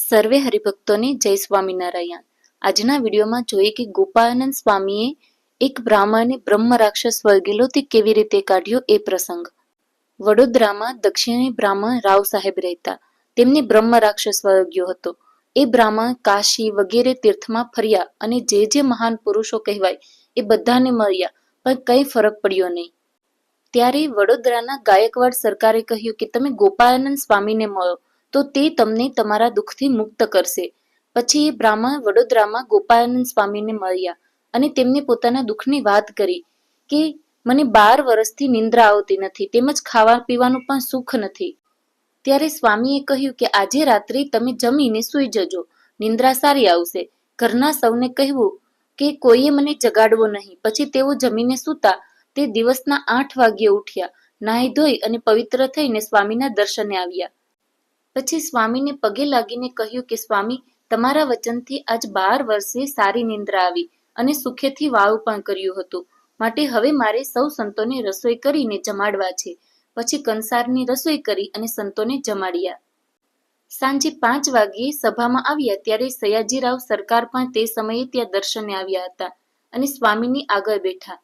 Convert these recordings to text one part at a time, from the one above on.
સર્વે હરિભક્તોને જય સ્વામિનારાયણ. આજના વિડીયોમાં જોઈએ કે ગોપાળાનંદ સ્વામીએ એક બ્રાહ્મણને બ્રહ્મ રાક્ષસ વર્ગેલો તે કેવી રીતે કાઢ્યો એ પ્રસંગ. વડોદરામાં દક્ષિણી બ્રાહ્મણ રાવ સાહેબ રહેતા. તેમને બ્રહ્મ રાક્ષસ વર્ગ્યો હતો. એ બ્રાહ્મણ કાશી વગેરે તીર્થમાં ફર્યા અને જે જે મહાન પુરુષો કહેવાય એ બધાને મળ્યા, પણ કંઈ ફરક પડ્યો નહીં. ત્યારે વડોદરાના ગાયકવાડ સરકારે કહ્યું કે તમે ગોપાળાનંદ સ્વામીને મળો. તો તે તમને તમારા દુઃખથી મુક્ત કરશે. પછી એ બ્રાહ્મણ વડોદરામાં ગોપાલનંદ સ્વામીને મળ્યા અને તેમને પોતાના દુઃખની વાત કરી કે, મને બાર વર્ષથી નિંદ્રા આવતી નથી, તેમજ ખાવા પીવાનું પણ સુખ નથી. ત્યારે સ્વામીએ કહ્યું કે, આજે રાત્રે તમે જમીને સૂઈ જજો, નિંદ્રા સારી આવશે. ઘરના સૌને કહેવું કે, કોઈએ મને જગાડવો નહીં. પછી તેઓ જમીને સૂતા, તે દિવસના આઠ વાગ્યે ઉઠ્યા, નાહી ધોઈ અને પવિત્ર થઈને સ્વામીના દર્શને આવ્યા. પછી સ્વામીને પગે લાગીને કહ્યું કે, સ્વામી, તમારા વચનથી આજ બાર વર્ષે સારી નિંદ્રા આવી અને સુખેથી વાળું પણ કર્યું હતું. માટે હવે મારે સૌ સંતોને રસોઈ કરીને જમાડવા છે. પછી કંસારની રસોઈ કરી અને સંતોને જમાડ્યા. સાંજે પાંચ વાગ્યે સભામાં આવ્યા ત્યારે સયાજીરાવ સરકાર પણ તે સમયે ત્યાં દર્શને આવ્યા હતા અને સ્વામીની આગળ બેઠા.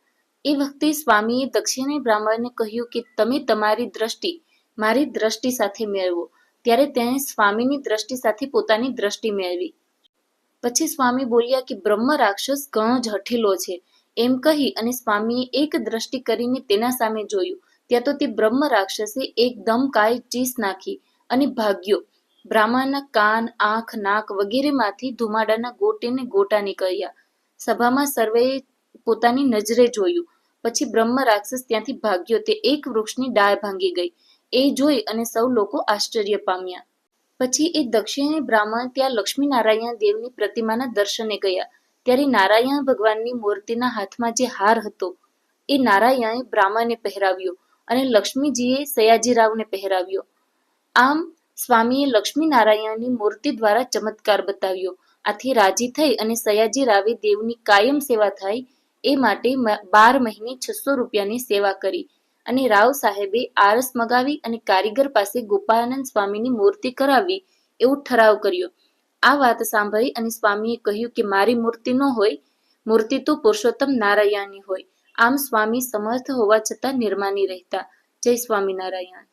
એ વખતે સ્વામીએ દક્ષિણી બ્રાહ્મણને કહ્યું કે, તમે તમારી દ્રષ્ટિ, મારી દ્રષ્ટિ સાથે મેળવો. ત્યારે તેણે સ્વામીની દ્રષ્ટિ સાથે પોતાની દ્રષ્ટિ મેળવી. પછી સ્વામી બોલ્યા કે, બ્રહ્મ રાક્ષસ ઘણો જ છે. એમ કહી અને સ્વામીએ એક દ્રષ્ટિ કરીને તેના સામે જોયું. ત્યાં તો તે બ્રહ્મ રાક્ષસે એકદમ કાય ચીસ નાખી અને ભાગ્યો. બ્રાહ્મણના કાન, આંખ, નાક વગેરેમાંથી ધુમાડાના ગોટે ને ગોટા નીકળ્યા. સભામાં સર્વેએ પોતાની નજરે જોયું. પછી બ્રહ્મ રાક્ષસ ત્યાંથી ભાગ્યો. તે એક વૃક્ષની ડાળ ભાંગી ગઈ. એ જોઈ અને સૌ લોકો આશ્ચર્ય પામ્યા. પછી એ દક્ષિણી બ્રાહ્મણ ત્યાં લક્ષ્મી નારાયણ દેવની પ્રતિમાના દર્શને ગયા. ત્યારે નારાયણ ભગવાનની મૂર્તિના હાથમાં જે હાર હતો, એ નારાયણે બ્રાહ્મણને પહેરાવ્યો અને લક્ષ્મીજીએ સયાજીરાવને પહેરાવ્યો. આમ, સ્વામીએ લક્ષ્મી નારાયણની મૂર્તિ દ્વારા ચમત્કાર બતાવ્યો. આથી રાજી થઈ અને સયાજી રાવે દેવની કાયમ સેવા થાય, એ માટે બાર મહિને છસો રૂપિયાની સેવા કરી. અને રાવ સાહેબે આરસ મગાવી અને કારીગર પાસે ગોપાલનંદ સ્વામીની મૂર્તિ કરાવી એવો ઠરાવ કર્યો. આ વાત સાંભળી અને સ્વામીએ કહ્યું કે મારી મૂર્તિ ન હોય, મૂર્તિ તો પુરુષોત્તમ નારાયણની હોય. આમ સ્વામી સમર્થ હોવા છતાં નિર્માની રહેતા. જય સ્વામિનારાયણ.